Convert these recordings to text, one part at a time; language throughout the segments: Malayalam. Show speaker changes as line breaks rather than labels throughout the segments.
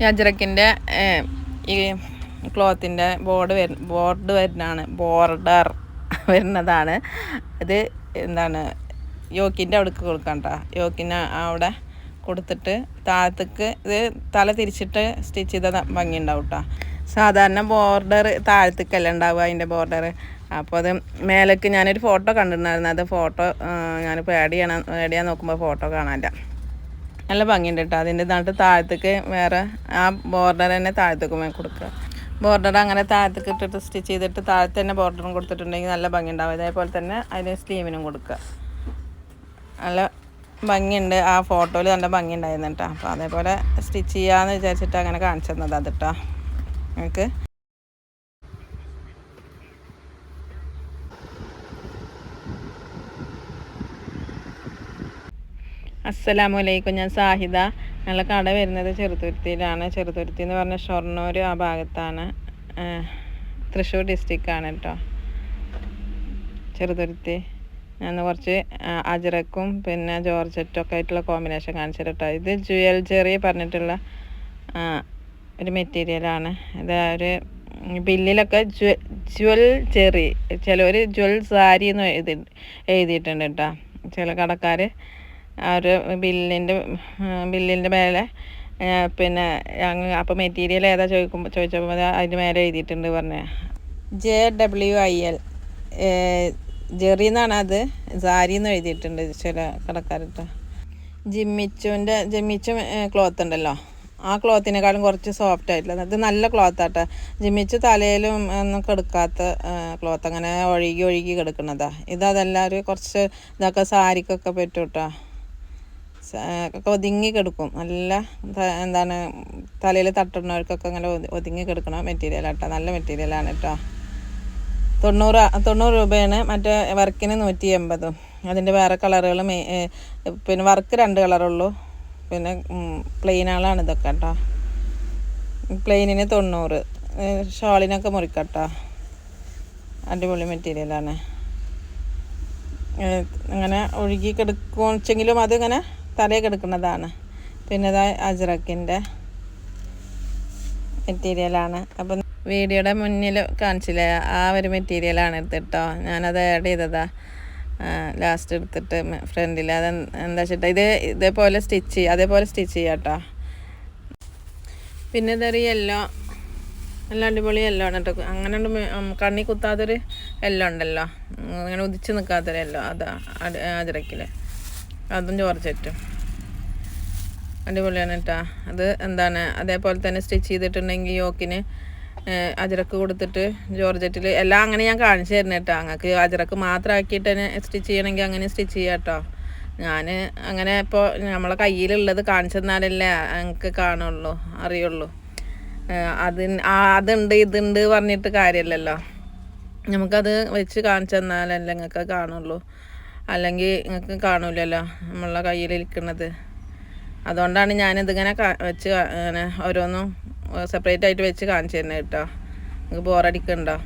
ഈ ഈ ക്ലോത്തിന്റെ ബോർഡ് വരുന്ന ബോർഡ് വരുന്നതാണ് ബോർഡർ വരുന്നതാണ്. അത് എന്താണ് യോക്കിന്റെ അവിടേക്ക് കൊടുക്കണ്ട യോക്കിന് അവിടെ കൊടുത്തിട്ട് താഴത്തേക്ക് ഇത് തല തിരിച്ചിട്ട് സ്റ്റിച്ച് ചെയ്ത ഭംഗി ഉണ്ടാവും കേട്ടോ. സാധാരണ ബോർഡർ താഴത്തേക്കല്ല ഉണ്ടാവുക അതിന്റെ ബോർഡർ. അപ്പോൾ അത് മേലേക്ക് ഞാനൊരു ഫോട്ടോ കണ്ടിട്ടുണ്ടായിരുന്നു. അത് ഫോട്ടോ ഞാനിപ്പോൾ ആഡ് ചെയ്യണം ആഡ് ചെയ്യാൻ നോക്കുമ്പോൾ ഫോട്ടോ കാണാനില്ല നല്ല ഭംഗിയുണ്ട് കേട്ടോ അതിന്റെ നാട്ട് താഴത്തേക്ക് വേറെ ആ ബോർഡർ തന്നെ താഴത്തേക്ക് വേണം കൊടുക്കുക. ബോർഡർ അങ്ങനെ താഴത്തേക്ക് ഇട്ടിട്ട് സ്റ്റിച്ച് ചെയ്തിട്ട് താഴത്ത് തന്നെ ബോർഡറും കൊടുത്തിട്ടുണ്ടെങ്കിൽ നല്ല ഭംഗി ഉണ്ടാവും അതേപോലെ തന്നെ അതിന് സ്ലീവിനും കൊടുക്കുക. നല്ല ഭംഗിയുണ്ട്. ആ ഫോട്ടോയിൽ നല്ല ഭംഗി ഉണ്ടായിരുന്നു കേട്ടോ അപ്പോൾ അതേപോലെ സ്റ്റിച്ച് ചെയ്യാമെന്ന് വിചാരിച്ചിട്ട് അങ്ങനെ കാണിച്ചു തന്നത് അത് കേട്ടോ നിങ്ങൾക്ക് അസ്സലാമു അലൈക്കും ഞാൻ സാഹിദ. ഞങ്ങളെ കട വരുന്നത് ചെറുതുരുത്തിയിലാണ്. ചെറുതുരുത്തി എന്ന് പറഞ്ഞ ഷൊർണൂർ ആ ഭാഗത്താണ്. തൃശ്ശൂർ ഡിസ്ട്രിക്റ്റാണ് കേട്ടോ ചെറുതുരുത്തി. ഞാൻ കുറച്ച് അജറക്കും പിന്നെ ജോർജറ്റും ഒക്കെ ആയിട്ടുള്ള കോമ്പിനേഷൻ കാണിച്ചു കേട്ടോ ഇത് ജുവൽ ജെറി പറഞ്ഞിട്ടുള്ള ഒരു മെറ്റീരിയലാണ് ഇത് ഒരു ബില്ലിലൊക്കെ ജ്വ ജ്വൽ ചെറി ചിലവർ ജ്വൽ സാരി എന്ന് എഴുതി എഴുതിയിട്ടുണ്ട് കേട്ടോ ചില കടക്കാർ ആ ഒരു ബില്ലിന്റെ ബില്ലിന്റെ മേലെ പിന്നെ അങ്ങ് അപ്പോൾ മെറ്റീരിയൽ ഏതാ ചോദിക്കുമ്പോൾ ചോദിച്ചപ്പോൾ അത് അതിന് മേലെ എഴുതിയിട്ടുണ്ട് പറഞ്ഞത് J W I L Jerry എന്നാണ് അത്. സാരി എന്ന് എഴുതിയിട്ടുണ്ട് ചില കടക്കാരിട്ട്. ജിമ്മിച്ചുവിന്റെ ജിമ്മിച്ചു ക്ലോത്ത് ഉണ്ടല്ലോ. ആ ക്ലോത്തിനേക്കാളും കുറച്ച് സോഫ്റ്റ് ആയിട്ടുള്ളത് അത് നല്ല ക്ലോത്ത് ആട്ടോ. ജിമ്മിച്ചു തലയിലും ഒന്നും കെടുക്കാത്ത ക്ലോത്ത് അങ്ങനെ ഒഴുകി ഒഴുകി കിടക്കുന്നതാ ഇത് അതല്ല ഒരു കുറച്ച് ഇതൊക്കെ സാരിക്കൊക്കെ പറ്റും കേട്ടോ സ- ഒക്കെ ഒതുങ്ങി കിടക്കും. നല്ല എന്താണ് തലയിൽ തട്ടുന്നവർക്കൊക്കെ അങ്ങനെ ഒതു- ഒതുങ്ങി കിടക്കണ മെറ്റീരിയൽ കേട്ടോ നല്ല മെറ്റീരിയലാണ് കേട്ടോ തൊണ്ണൂറ് തൊണ്ണൂറ് രൂപയാണ്. മറ്റേ വർക്കിന് നൂറ്റി എൺപതും അതിന്റെ വേറെ കളറുകൾ പിന്നെ വർക്ക് രണ്ട് കളറുള്ളൂ. പിന്നെ പ്ലെയിനുകളാണ് ഇതൊക്കെ കേട്ടോ പ്ലെയിനിന് തൊണ്ണൂറ്. ഷോളിനൊക്കെ മുറിക്കട്ടോ അടിപൊളി മെറ്റീരിയലാണ് അങ്ങനെ ഒഴുകി കിടക്കുവെച്ചെങ്കിലും അതിങ്ങനെ തലയിൽ കിടക്കുന്നതാണ് പിന്നെ ഇതാ അജ്രക്കിന്റെ മെറ്റീരിയലാണ് അപ്പം വീഡിയോയുടെ മുന്നിൽ കാണിച്ചില്ലേ? ആ ഒരു മെറ്റീരിയലാണ് എടുത്തിട്ടോ. ഞാനത് ആഡ് ചെയ്തതാ. ലാസ്റ്റ് എടുത്തിട്ട് ഫ്രണ്ടിൽ അത് എന്താ വെച്ചിട്ട് ഇത് ഇതേപോലെ സ്റ്റിച്ച് ചെയ്യുക അതേപോലെ സ്റ്റിച്ച് ചെയ്യാം കേട്ടോ പിന്നെ ഇതൊരു യെല്ലോ നല്ല അടിപൊളി യെല്ലോ ആണ് കേട്ടോ അങ്ങനെ കണ്ണി കുത്താത്തൊരു യെല്ലോ ഉണ്ടല്ലോ. അങ്ങനെ ഉദിച്ച് നിൽക്കാത്തൊരു യെല്ലോ അതാ അതിരക്കിൽ അതും ജോർജറ്റും അടിപൊളിയാണ് കേട്ടോ. അത് എന്താണ് അതേപോലെ തന്നെ സ്റ്റിച്ച് ചെയ്തിട്ടുണ്ടെങ്കിൽ യോക്കിന് അജിറക്ക് കൊടുത്തിട്ട് ജോർജറ്റിൽ എല്ലാം അങ്ങനെ ഞാൻ കാണിച്ചു തരുന്നത് കേട്ടോ. അങ്ങക്ക് അജിറക്ക് മാത്രം ആക്കിയിട്ട് തന്നെ സ്റ്റിച്ച് ചെയ്യണമെങ്കിൽ അങ്ങനെ സ്റ്റിച്ച് ചെയ്യാം കേട്ടോ. ഞാൻ അങ്ങനെ ഇപ്പോൾ നമ്മളെ കയ്യിലുള്ളത് കാണിച്ചു തന്നാലല്ലേ ഞങ്ങൾക്ക് കാണുള്ളൂ അറിയുള്ളൂ. അതിന് അതുണ്ട് ഇതുണ്ട് പറഞ്ഞിട്ട് കാര്യമില്ലല്ലോ. നമുക്കത് വെച്ച് കാണിച്ചു തന്നാലല്ലേ നിങ്ങൾക്ക് കാണുള്ളൂ. അല്ലെങ്കിൽ നിങ്ങൾക്ക് കാണൂലല്ലോ നമ്മളെ കയ്യിലിരിക്കുന്നത് അതുകൊണ്ടാണ് ഞാനിതിങ്ങനെ വെച്ച് അങ്ങനെ ഓരോന്നും സെപ്പറേറ്റ് ആയിട്ട് വെച്ച് കാണിച്ചു തന്നെ കേട്ടോ. നിങ്ങൾക്ക് ബോറടിക്കണ്ടോ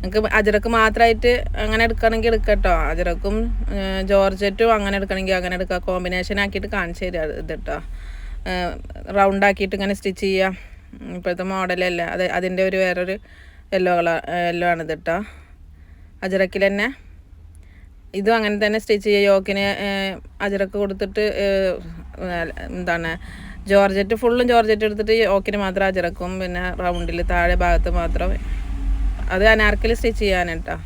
നിങ്ങൾക്ക് അജറക്ക് മാത്രമായിട്ട് അങ്ങനെ എടുക്കണമെങ്കിൽ എടുക്കട്ടോ. അജറക്കും ജോർജറ്റും അങ്ങനെ എടുക്കണമെങ്കിൽ അങ്ങനെ എടുക്കുക കോമ്പിനേഷൻ ആക്കിയിട്ട് കാണിച്ചു തരിക ഇത് കേട്ടോ റൗണ്ട് ആക്കിയിട്ട് ഇങ്ങനെ സ്റ്റിച്ച് ചെയ്യാം. ഇപ്പോഴത്തെ മോഡലല്ലേ അത് അതിന്റെ ഒരു വേറൊരു യെല്ലോ കളർ യെല്ലോ ആണ് കേട്ടോ അജറക്കിൽ തന്നെ ഇതും അങ്ങനെ തന്നെ സ്റ്റിച്ച് ചെയ്യുക യോക്കിന് അജറക്ക് കൊടുത്തിട്ട് എന്താണ് ജോർജറ്റ് ഫുള്ളും ജോർജറ്റ് എടുത്തിട്ട് യോക്കിന് മാത്രം അജറക്കും പിന്നെ റൗണ്ടിൽ താഴെ ഭാഗത്ത് മാത്രം അത് അനാർക്കിൽ സ്റ്റിച്ച് ചെയ്യാനാണ് കേട്ടോ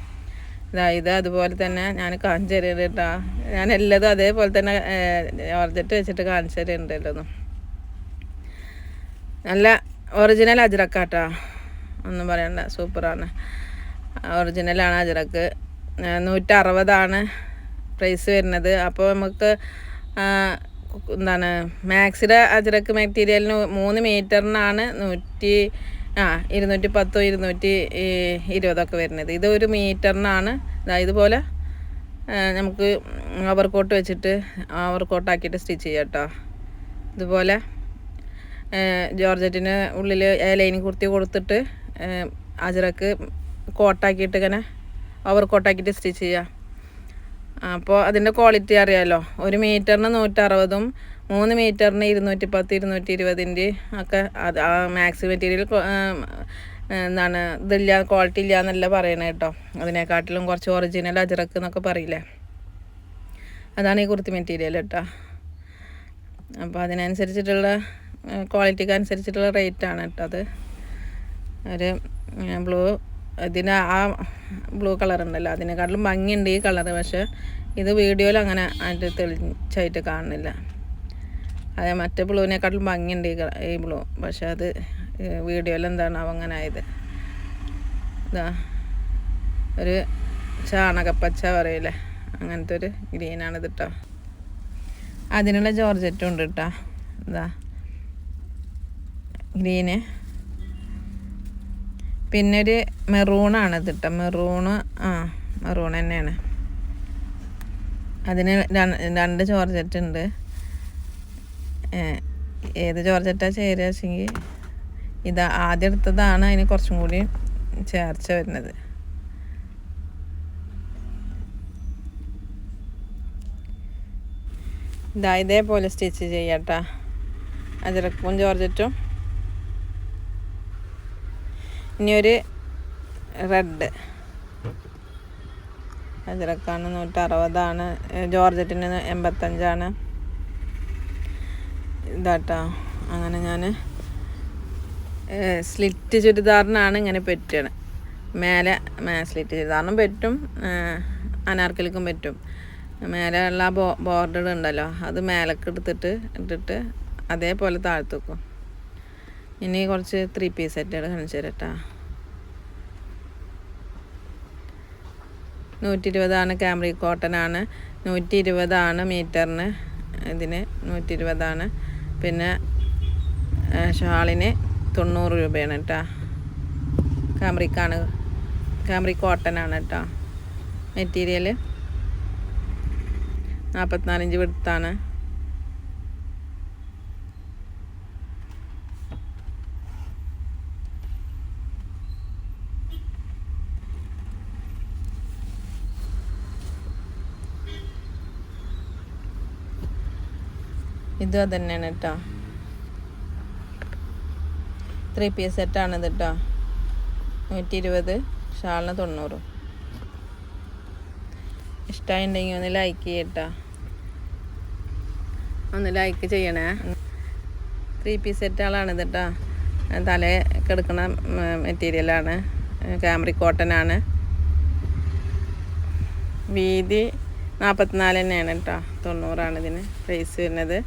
ഇതാ അതുപോലെ തന്നെ ഞാൻ കാണിച്ചു കേട്ടോ. ഞാൻ എല്ലാതും അതേപോലെ തന്നെ ജോർജറ്റ് വെച്ചിട്ട് കാണിച്ചു തരുന്നുണ്ട് നല്ല ഒറിജിനൽ അജറക്കാട്ടാ. ഒന്നും പറയണ്ട സൂപ്പറാണ്. ഒറിജിനലാണ് അജറക്ക്. നൂറ്ററുപതാണ് പ്രൈസ് വരുന്നത്. അപ്പോൾ നമുക്ക് എന്താണ് മാക്സിയുടെ അജറക്ക് മെറ്റീരിയലിന് മൂന്ന് മീറ്ററിനാണ് നൂറ്റി ആ ഇരുന്നൂറ്റി പത്തോ ഇരുന്നൂറ്റി ഇരുപതൊക്കെ വരുന്നത്. ഇത് ഒരു മീറ്ററിനാണ് ഇതുപോലെ നമുക്ക് ഓവർ കോട്ട് വെച്ചിട്ട് ഓവർ കോട്ടാക്കിയിട്ട് സ്റ്റിച്ച് ചെയ്യാം കേട്ടോ ഇതുപോലെ ജോർജറ്റിന് ഉള്ളിൽ ലൈനിങ് കുർത്തി കൊടുത്തിട്ട് അജറക്ക് കോട്ടാക്കിയിട്ട് ഇങ്ങനെ ഓവർ കോട്ടാക്കിയിട്ട് സ്റ്റിച്ച് ചെയ്യുക അപ്പോൾ അതിന്റെ ക്വാളിറ്റി അറിയാമല്ലോ ഒരു മീറ്ററിന് നൂറ്ററുപതും മൂന്ന് മീറ്ററിന് ഇരുന്നൂറ്റി പത്ത് ഇരുന്നൂറ്റി ഇരുപതിന്റെ ഒക്കെ അത് ആ മാക്സി മെറ്റീരിയൽ എന്താണ് ഇതില്ല ക്വാളിറ്റി ഇല്ല എന്നല്ല പറയണേ കേട്ടോ. അതിനെക്കാട്ടിലും കുറച്ച് ഒറിജിനൽ അജറക്ക് എന്നൊക്കെ പറയില്ലേ. അതാണ് ഈ കുർത്തി മെറ്റീരിയൽ കേട്ടോ. അപ്പോൾ അതിനനുസരിച്ചിട്ടുള്ള ക്വാളിറ്റിക്ക് അനുസരിച്ചിട്ടുള്ള റേറ്റാണ് കേട്ടോ അത്. ഒരു ബ്ലൂ ഇതിന് ആ ബ്ലൂ കളർ ഉണ്ടല്ലോ. അതിനെക്കാട്ടിലും ഭംഗിയുണ്ട് ഈ കളർ പക്ഷേ ഇത് വീഡിയോയിൽ അങ്ങനെ ആയിട്ട് തെളിച്ചായിട്ട് കാണുന്നില്ല. അതെ മറ്റേ ബ്ലൂവിനെക്കാട്ടിലും ഭംഗിയുണ്ട് ഈ ഈ ബ്ലൂ. പക്ഷെ അത് വീഡിയോയിൽ എന്താണ് അങ്ങനെ ആയത് ഇതാ ഒരു ചാണകപ്പച്ച പറയില്ലേ? അങ്ങനത്തെ ഒരു ഗ്രീനാണ് ഇത് കേട്ടോ അതിനുള്ള ജോർജറ്റും ഉണ്ട് കേട്ടോ ഇതാ ഗ്രീന്. പിന്നെ ഒരു മെറൂണാണ് കേട്ടോ മെറൂണ് ആ മെറൂൺ തന്നെയാണ്. അതിന് രണ്ട് ജോർജറ്റ് ഉണ്ട്. ഏത് ജോർജറ്റാ ചേരുക വെച്ചെങ്കിൽ? ഇത് ആദ്യം എടുത്തതാണ് അതിന് കുറച്ചും കൂടി ചേർച്ച വരുന്നത്. ഇതാ ഇതേപോലെ സ്റ്റിച്ച് ചെയ്യട്ടാ അജറക്കും ജോർജറ്റും ഇനി ഒരു റെഡ്. അജറക്കാണ് നൂറ്ററുപതാണ്. ജോർജറ്റിന് എൺപത്തഞ്ചാണ്. ഇതാട്ടോ. അങ്ങനെ ഞാൻ സ്ലിറ്റ് ചുരിദാറിനാണ് ഇങ്ങനെ പറ്റുകയാണ് മേലെ സ്ലിറ്റ് ചുരിദാറിനും പറ്റും അനാർക്കലിക്കും പറ്റും. മേലെ ഉള്ള ബോ ബോർഡർ ഉണ്ടല്ലോ അത് മേലേക്ക് എടുത്തിട്ട് ഇട്ടിട്ട് അതേപോലെ താഴ്ത്ത് വെക്കും. ഇനി കുറച്ച് ത്രീ പീസ് സെറ്റുകൾ കാണിച്ചു തരട്ടാ നൂറ്റി ഇരുപതാണ് ക്യാമറി കോട്ടൺ ആണ്. നൂറ്റി ഇരുപതാണ് മീറ്ററിന് ഇതിന് നൂറ്റി ഇരുപതാണ് പിന്നെ ഷാളിന് തൊണ്ണൂറ് രൂപയാണ് കേട്ടോ ക്യാമറിക്കാണ് ക്യാമറി കോട്ടൺ ആണ് കേട്ടോ മെറ്റീരിയൽ നാൽപ്പത്തിനാലിഞ്ച് വിടുത്താണ് ഇതും തന്നെയാണ് കേട്ടോ ത്രീ പീസ് സെറ്റാണ് ഇത് കേട്ടോ നൂറ്റി ഇരുപത് ഷാളിന് തൊണ്ണൂറ്. ഇഷ്ടമായിട്ടുണ്ടെങ്കിൽ ഒന്ന് ലൈക്ക് ചെയ്യട്ടോ ഒന്ന് ലൈക്ക് ചെയ്യണേ. ത്രീ പീസ് ഇത് കേട്ടോ തലേ കിടക്കുന്ന മെറ്റീരിയലാണ് കാമറി കോട്ടനാണ് വീതി നാൽപ്പത്തിനാല് തന്നെയാണ് കേട്ടോ തൊണ്ണൂറാണ് ഇതിന് പ്രൈസ് വരുന്നത്.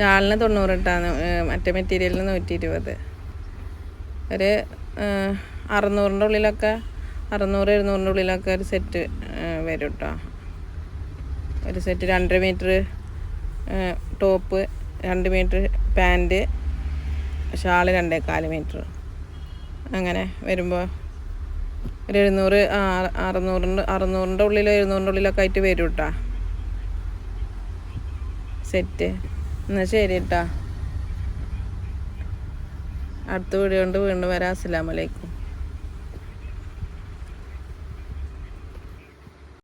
ഷാളിന് തൊണ്ണൂറ് ഇട്ടാണ് മറ്റേ മെറ്റീരിയലിന് നൂറ്റി ഇരുപത് ഒരു അറുന്നൂറിന്റെ ഉള്ളിലൊക്കെ അറുന്നൂറ് എഴുന്നൂറിന്റെ ഉള്ളിലൊക്കെ ഒരു സെറ്റ് വരും കേട്ടോ ഒരു സെറ്റ് രണ്ടര മീറ്റർ ടോപ്പ് രണ്ട് മീറ്റർ പാന്റ് ഷാൾ രണ്ടേകാൽ മീറ്റർ അങ്ങനെ വരുമ്പോൾ ഒരു എഴുന്നൂറ് അറുന്നൂറിന്റെ അറുന്നൂറിന്റെ ഉള്ളിലോ എഴുന്നൂറിന്റെ ഉള്ളിലൊക്കെ ആയിട്ട് വരും കേട്ടോ സെറ്റ്. എന്നാൽ ശരി കേട്ടോ അടുത്ത വീഡിയോ കൊണ്ട് വീണ്ടും വരാം. അസ്സലാമലൈക്കും